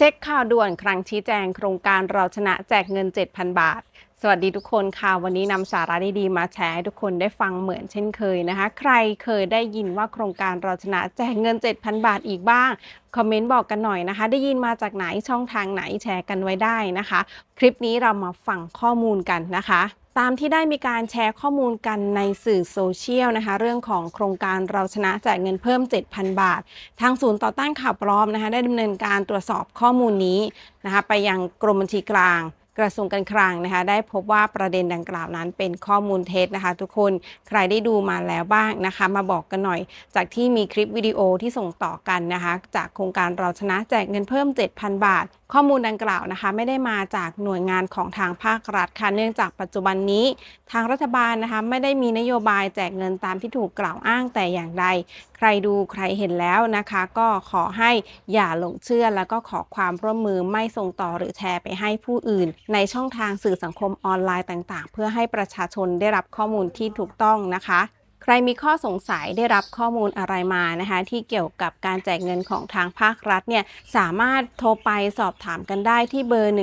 เช็คข่าวด่วนครั้งชี้แจงโครงการเราชนะแจกเงิน 7,000 บาท สวัสดีทุกคนค่ะ วันนี้นำสาระดีๆมาแชร์ให้ทุกคนได้ฟังเหมือนเช่นเคยนะคะ ใครเคยได้ยินว่าโครงการเราชนะแจกเงิน 7,000 บาทอีกบ้าง คอมเมนต์บอกกันหน่อยนะคะ ได้ยินมาจากไหนช่องทางไหนแชร์กันไว้ได้นะคะ คลิปนี้เรามาฟังข้อมูลกันนะคะ ตามที่ได้มีการแชร์ข้อมูลกันในสื่อโซเชียลนะคะ เรื่องของโครงการเราชนะแจกเงินเพิ่ม 7,000 บาท ทางศูนย์ต่อต้านข่าวปลอมนะคะได้ดำเนินการตรวจสอบข้อมูลนี้นะคะไปยังกรมบัญชีกลางกระทรวงการคลังนะคะ ได้พบว่าประเด็นดังกล่าวนั้นเป็นข้อมูลเท็จนะคะ ทุกคนใครได้ดูมาแล้วบ้างนะคะ มาบอกกันหน่อย จากที่มีคลิปวิดีโอที่ส่งต่อกันนะคะ จากโครงการเราชนะแจกเงินเพิ่ม 7,000 บาท ข้อมูลดังกล่าวนะคะ ไม่ได้มาจากหน่วยงานของทางภาครัฐค่ะเนื่องจากปัจจุบันนี้ ทางรัฐบาลนะคะไม่ได้มีนโยบายแจกเงินตามที่ถูกกล่าวอ้างแต่อย่างใด ใครดูใครเห็นแล้วนะคะ ก็ขอให้อย่าหลงเชื่อ แล้วก็ขอความร่วมมือไม่ส่งต่อหรือแชร์ไปให้ผู้อื่น ในช่องทางสื่อสังคมออนไลน์ต่าง ๆ เพื่อให้ประชาชนได้รับข้อมูลที่ถูกต้องนะคะ รมีข้อสงสัยได้รับข้อมูลอะไรมานะคะ ที่เกี่ยวกับการแจกเงินของทางภาครัฐเนี่ยสามารถโทรไปสอบถามกันได้ที่เบอร์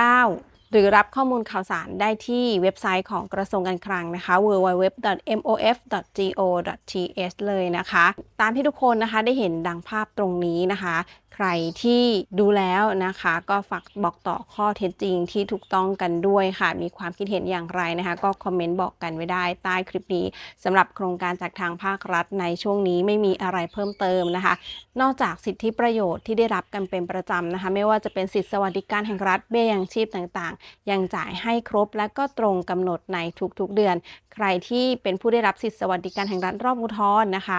1689หรือรับข้อมูลข่าวสารได้ที่เว็บไซต์ของกระทรวงการคลังนะคะ www.mof.go.th เลยนะคะ ตามที่ทุกคนนะคะได้เห็นดังภาพตรงนี้นะคะใครที่ดูแล้วนะคะ ก็ฝากบอกต่อข้อเท็จจริงที่ถูกต้องกันด้วยค่ะ มีความคิดเห็นอย่างไรนะคะ ก็คอมเมนต์บอกกันไว้ได้ใต้คลิปนี้สำหรับโครงการจากทางภาครัฐในช่วงนี้ไม่มีอะไรเพิ่มเติมนะคะ นอกจากสิทธิประโยชน์ที่ได้รับกันเป็นประจำนะคะ ไม่ว่าจะเป็นสิทธิสวัสดิการแห่งรัฐเบี้ยยังชีพต่างๆ ยังจ่ายให้ครบและก็ตรงกำหนดในทุกๆเดือน ใครที่เป็นผู้ได้รับสิทธิสวัสดิการแห่งรัฐรอบอุทธรณ์นะคะ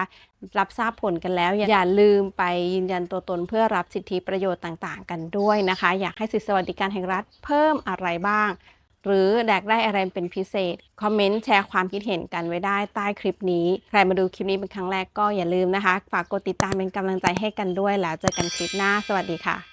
รับทราบผลกันแล้ว อย่าลืมไปยืนยันตัวตนเพื่อรับสิทธิประโยชน์ต่างๆ กันด้วยนะคะ อยากให้สิทธิสวัสดิการแห่งรัฐเพิ่มอะไรบ้าง หรือแดกได้อะไรเป็นพิเศษ คอมเมนต์แชร์ความคิดเห็นกันไว้ได้ใต้คลิปนี้ ใครมาดูคลิปนี้เป็นครั้งแรกก็อย่าลืมนะคะ ฝากกดติดตามเป็นกำลังใจให้กันด้วยแล้วเจอกันคลิปหน้า สวัสดีค่ะ